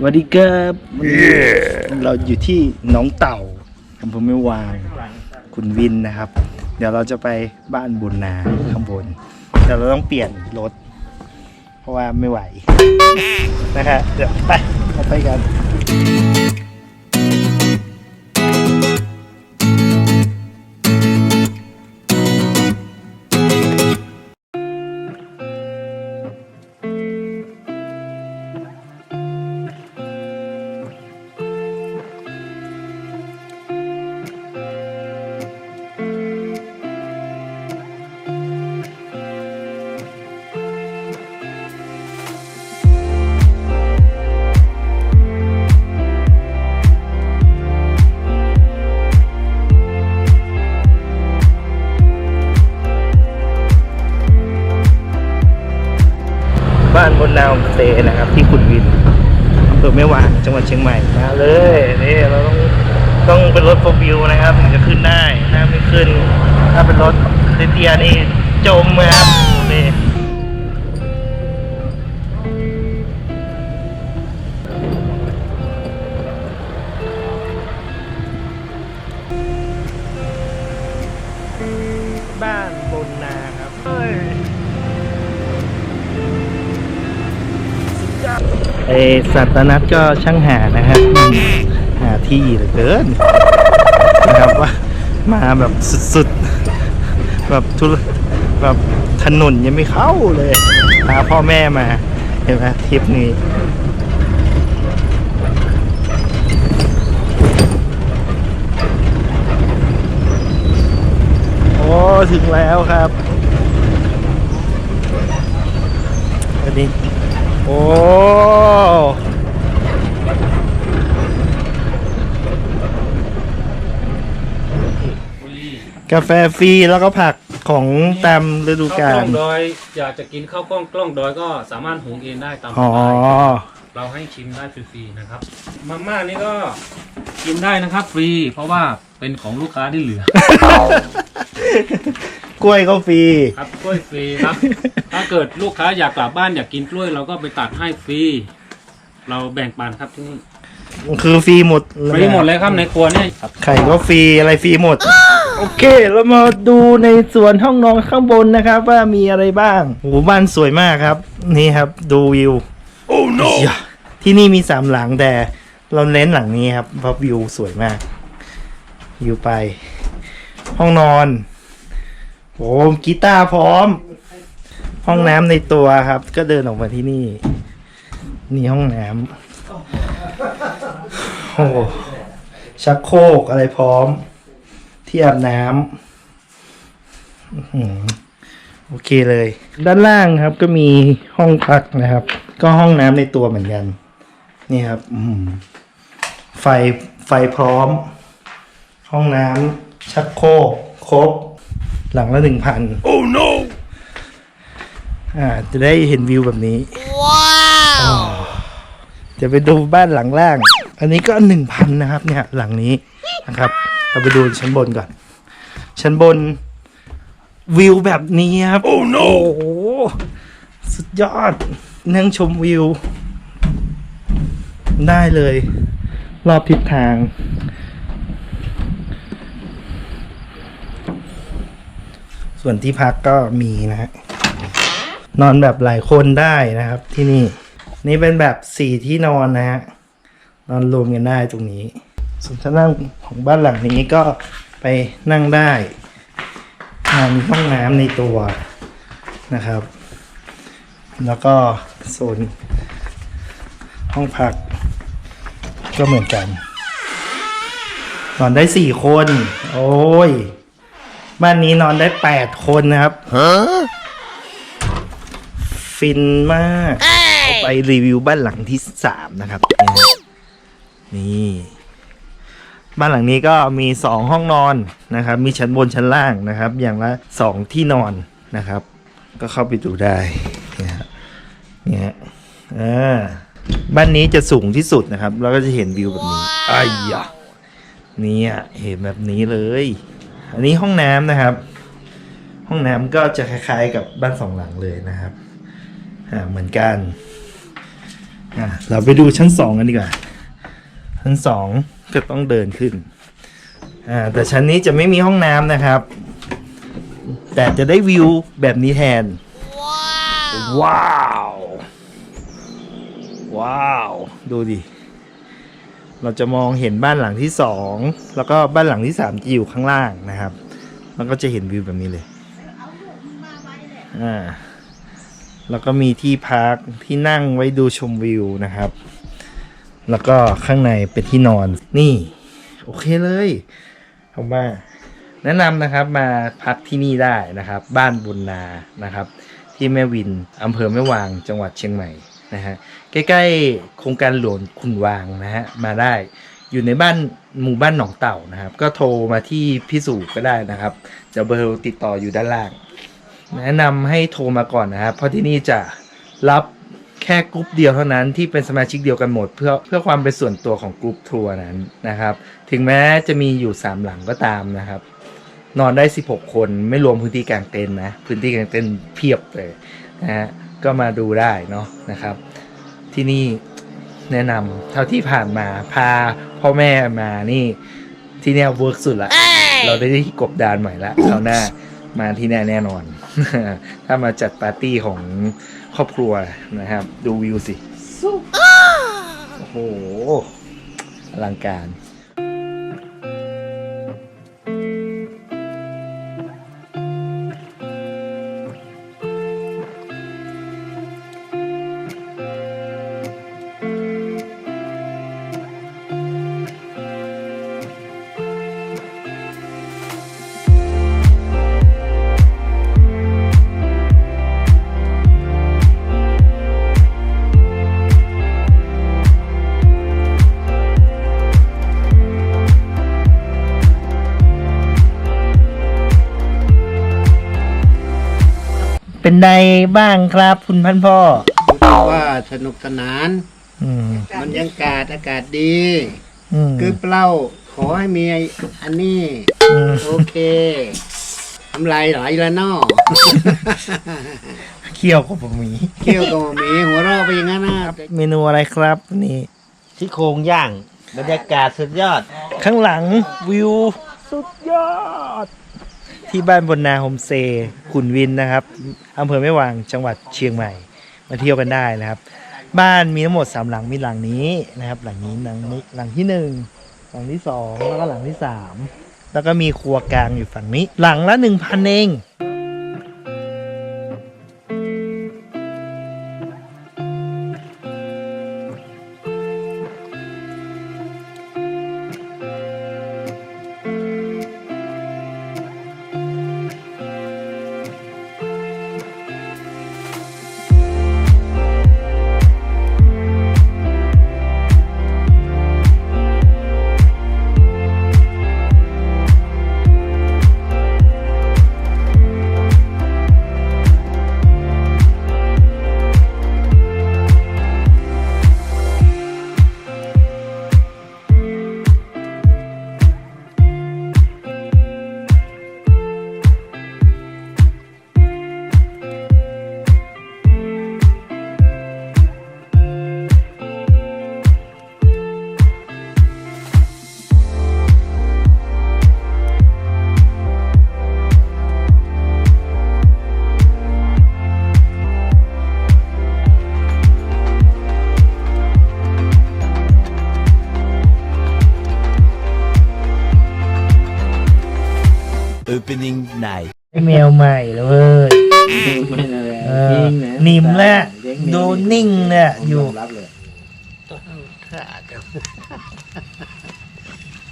สวัสดีครับวันนี้เราอยู่ที่หนองเต่าอำเภอแม่วางคุณวินนะครับ เดี๋ยวเราจะไปบ้านบุญนาข้างบนเดี๋ยวเราต้องเปลี่ยนรถ เพราะว่าไม่ไหว นะครับเดี๋ยวไปเราไปกัน บ้านาวเตนะครับ ที่ขุนวินอำเภอแม่วางจังหวัดเชียงใหม่มาเลยนี่เราต้องต้องเป็นรถโฟล์วิวนะครับถึงจะขึ้นได้ถ้าไม่ขึ้น ถ้าเป็นรถเตียนี่จมนะครับนี่ สัตว์นัดก็ช่างหานะครับหาที่เหลือเกินนะครับว่ามาแบบสุดๆ แบบทุแบบถนนยังไม่เข้าเลยพาพ่อแม่มา เห็นไหมทริปนี้โอ้ถึงแล้วครับ อันนี้ โอ้กาแฟฟรีแล้วก็ผักของตามฤดูกาข้าวกล้ลองดอย อยากจะกินข้าวกล้องกล้องดอยก็สามารถหุงเองได้ตามสอ๋อ บายเราให้ชิมได้ฟรีๆนะครับมาม่านี่ก็กินได้นะครับฟรี เพราะว่าเป็นของลูกค้าที่เหลือ กล้วยก็ฟรี ครับกล้วยฟรีครับ ถ้าเกิดลูกค้าอยากกลับบ้านอยากกินกล้วยเราก็ไปตัดให้ฟรี เราแบ่งปันครับที่นี่คือฟรีหมดฟรีหมดเลยครับในครัวเนี่ยครับไข่ก็ฟรีอะไรฟรีหมด โอเค เรามาดูในส่วนห้องนอนข้างบนนะครับ ว่ามีอะไรบ้างโอ้โหบ้านสวยมากครับ นี่ครับ ดูวิว โอ้ no ที่นี่มีสามหลังแต่เราเน้นหลังนี้ครับเพราะวิวสวยมาก วิวไป ห้องนอน โอ้กีตาร์พร้อม ห้องน้ำในตัวครับ ก็เดินออกมาที่นี่ นี่ห้องน้ำโอ้ชักโครกอะไรพร้อม ที่อาบน้ำโอเคเลย ด้านล่างครับก็มีห้องพักนะครับ ก็ห้องน้ำในตัวเหมือนกัน นี่ครับอืไฟไฟพร้อม ห้องน้ำชักโครกครบ หลังละหนึ่งพัน oh no อ่า จะได้เห็นวิวแบบนี้ ว้าวจะไปดูบ้านหลังล่าง อันนี้ก็หนึ่งพันนะครับ เนี่ย หลังนี้นะครับ เราไปดูชั้นบนก่อน ชั้นบนวิวแบบนี้ครับ โอ้ no โอ้โหสุดยอด นั่งชมวิว ได้เลย รอบทิศทาง ส่วนที่พักก็มีนะฮะนอนแบบหลายคนได้นะครับ ที่นี่ นี่เป็นแบบสี่ที่นอนนะฮะนอนรวมกันได้ตรงนี้ ส่วนชั้นล่างของบ้านหลังนี้ก็ไปนั่งได้มีห้องน้ำในตัวนะครับ แล้วก็โซนห้องพักก็เหมือนกัน นอนได้สี่คน โอ้ย บ้านนี้นอนได้แปดคนนะครับฟินมากเอาไปรีวิวบ้านหลังที่สามนะครับเนี่ยฮะนี่ บ้านหลังนี้ก็มีสองห้องนอนนะครับ มีชั้นบนชั้นล่างนะครับ อย่างละสองที่นอนนะครับ ก็เข้าไปดูได้เนี่ยฮะเนี่ยฮะอ่าบ้านนี้จะสูงที่สุดนะครับ แล้วก็จะเห็นวิวแบบนี้ไอ้ยะเนี่ยเห็นแบบนี้เลย อันนี้ห้องน้ำนะครับ ห้องน้ำก็จะคล้าย ๆ กับบ้านสองหลังเลยนะครับอ่าเหมือนกันอะเราไปดูชั้นสองกันดีกว่าชั้นสองก็ต้องเดินขึ้นอ่าแต่ชั้นนี้จะไม่มีห้องน้ำนะครับ แต่จะได้วิวแบบนี้แทน ว้าว ว้าว ดูดิ เราจะมองเห็นบ้านหลังที่สองแล้วก็บ้านหลังที่สามจะอยู่ข้างล่างนะครับมันก็จะเห็นวิวแบบนี้เลยอ่าแล้วก็มีที่พักที่นั่งไว้ดูชมวิวนะครับ แล้วก็ข้างในเป็นที่นอนนี่ โอเคเลยผมว่าแนะนำนะครับมาพักที่นี่ได้นะครับ บ้านบุญนานะครับ ที่แม่วินอำเภอแม่วางจังหวัดเชียงใหม่ นะฮะใกล้ๆโครงการหลวงขุนวางนะฮะมาได้อยู่ในบ้านหมู่บ้านหนองเต่านะครับ ก็โทรมาที่พี่สุก็ได้นะครับจะเบอร์ติดต่ออยู่ด้านล่าง แนะนำให้โทรมาก่อนนะครับ เพราะที่นี่จะรับแค่กรุ๊ปเดียวเท่านั้นที่เป็นสมาชิกเดียวกันหมด เพื่อเพื่อความเป็นส่วนตัวของกรุ๊ปทัวร์นั้นนะครับ ถึงแม้จะมีอยู่ 3 หลังก็ตามนะครับ นอนได้ 16 คนไม่รวมพื้นที่กลางเต็นท์นะ พื้นที่กลางเต็นท์เพียบเลยนะฮะ ก็มาดูได้เนาะนะครับ ที่นี่แนะนำเท่าที่ผ่านมาพาพ่อแม่มานี่ ที่เนี่ยเวิร์กสุดละ เราได้ที่กบดานใหม่ละคราวหน้ามาที่แน่แน่นอน ถ้ามาจัดปาร์ตี้ของครอบครัวนะครับ ดูวิวสิ โอ้โหอลังการ เป็นไงบ้างครับ คุณพันพ่อว่าสนุกสนาน อืมบรรยากาศอากาศดี อืมคือเปล่าขอให้มีอันนี้อืมโอเคทำลายไหลแล้วเนอเคี่ยวกับผมหมีเคี่ยวกับหมีหัวเราะไปอย่างนั้นนะเมนูอะไรครับนี่ ที่โครงย่าง บรรยากาศสุดยอด ข้างหลังวิว สุดยอด ที่บ้านบนนาโฮมเซขุนวินนะครับอำเภอแม่วางจังหวัดเชียงใหม่ มาเที่ยวกันได้นะครับ บ้านมีทั้งหมดสามหลังมีหลังนี้นะครับ หลังนี้หลังนี้หลังที่หนึ่งหลังที่สองแล้วก็หลังที่สามแล้วก็มีครัวกลางอยู่ฝั่งนี้ หลังละหนึ่งพันเอง Opening night. ได้แมวใหม่แล้วเว้ยเออนิ่มแล้วดูนิ่งเนี่ยอยู่รับเลย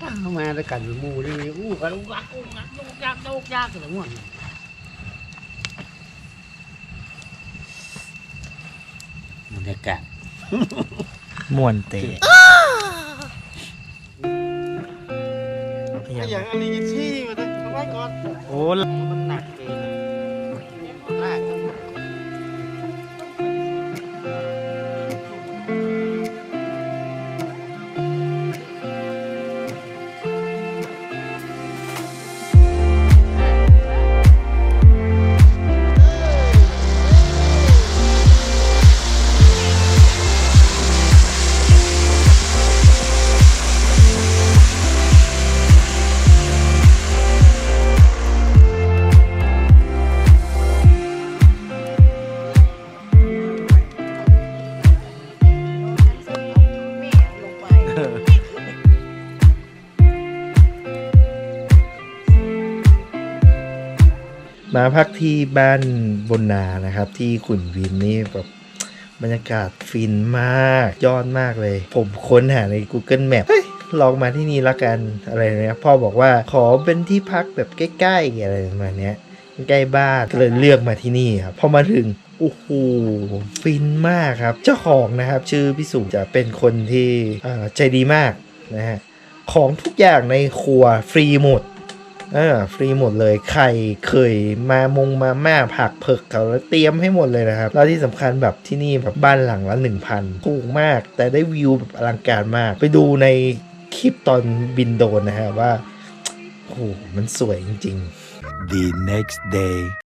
ตั้งมาแล้วกันหมูนี่อู้กันอู้กักอู้กักอู้ยากอู้ยากกันหมดบรรยากาศม่วนเตะอย่างอันนี้ที่มาตั้ง ไว้ก่อน โอ้ มันหนักเกิน พักที่บ้านบนนานะครับ ที่ขุนวินนี่แบบบรรยากาศฟินมาก ยอดมากเลย ผมค้นหาใน Google Map เฮ้ยลองมาที่นี่ละกันอะไรเนี่ยพ่อบอกว่าขอเป็นที่พักแบบใกล้ๆอะไรประมาณเนี้ยใกล้บ้านก็เลยเลือกมาที่นี่ครับพอมาถึงโอ้โหฟินมากครับ เจ้าของนะครับ ชื่อพี่สุจะเป็นคนที่ใจดีมากนะฮะของทุกอย่างในครัวฟรีหมด เออฟรีหมดเลยไข่เคยมามงมาม่าผักเผือกเขาเตรียมให้หมดเลยนะครับ แล้วที่สำคัญแบบที่นี่แบบบ้านหลังละหนึ่งพันถูกมาก แต่ได้วิวแบบอลังการมาก ไปดูในคลิปตอนบินโดนนะฮะว่าโอ้โหมันสวยจริง ๆ The next day.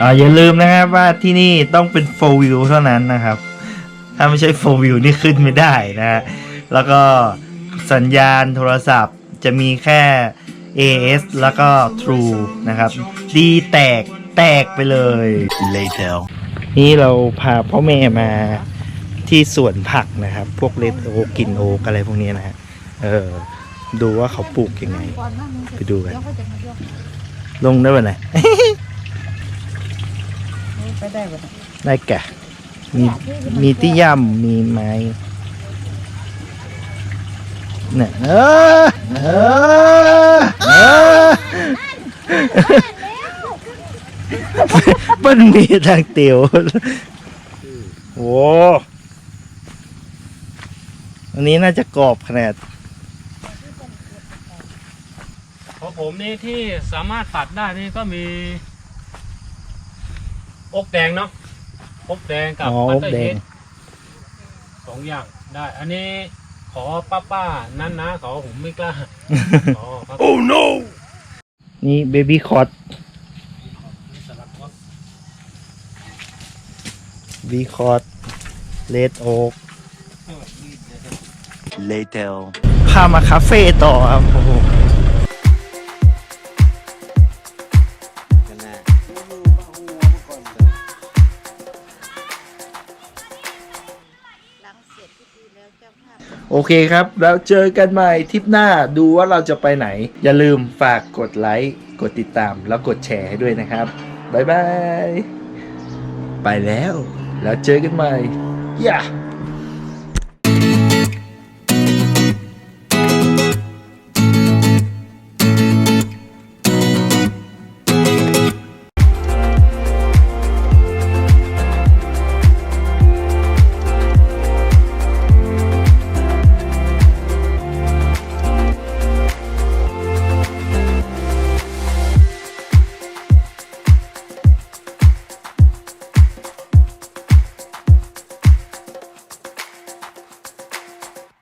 อ่าอย่าลืมนะครับว่าที่นี่ต้องเป็น4 view เท่านั้นนะครับ ถ้าไม่ใช่4 view นี่ขึ้นไม่ได้นะฮะแล้วก็สัญญาณโทรศัพท์จะมีแค่ AS แล้วก็ True นะครับ ดีแตกแตกไปเลย Later. นี่เราพาพ่อแม่มาที่สวนผักนะครับ พวกเลดโอกินโอกอะไรพวกนี้นะฮะ เออ ดูว่าเขาปลูกยังไง ไปดูกัน ลงได้ไหมนะ ไปได้ปะได้แกะมีมีที่ย่ำมีไม้เนี่ยเออเออเออมันมีทางเตียวโอ้อันนี้น่าจะกรอบขนาดของผมนี่ที่สามารถตัดได้นี่ก็มี อกแดงเนาะอกแดงกับอ๋อบัตอกเตอร์แดเฮงดสองอย่างได้ อันนี้ขอป้าป้าๆนั้นนะขอผมไม่กล้าอ๋อครับ Oh no! นี่เบบี้คอร์ดสลัดคอสบีคอร์ดเลดโอ๊กเออ later. พามาคาเฟ่ต่อครับโอ้โหห โอเคครับ แล้วเจอกันใหม่ทริปหน้าดูว่าเราจะไปไหน อย่าลืมฝากกดไลค์กดติดตามแล้วกดแชร์ให้ด้วยนะครับบ๊ายบาย ไปแล้ว แล้วเจอกันใหม่ย่า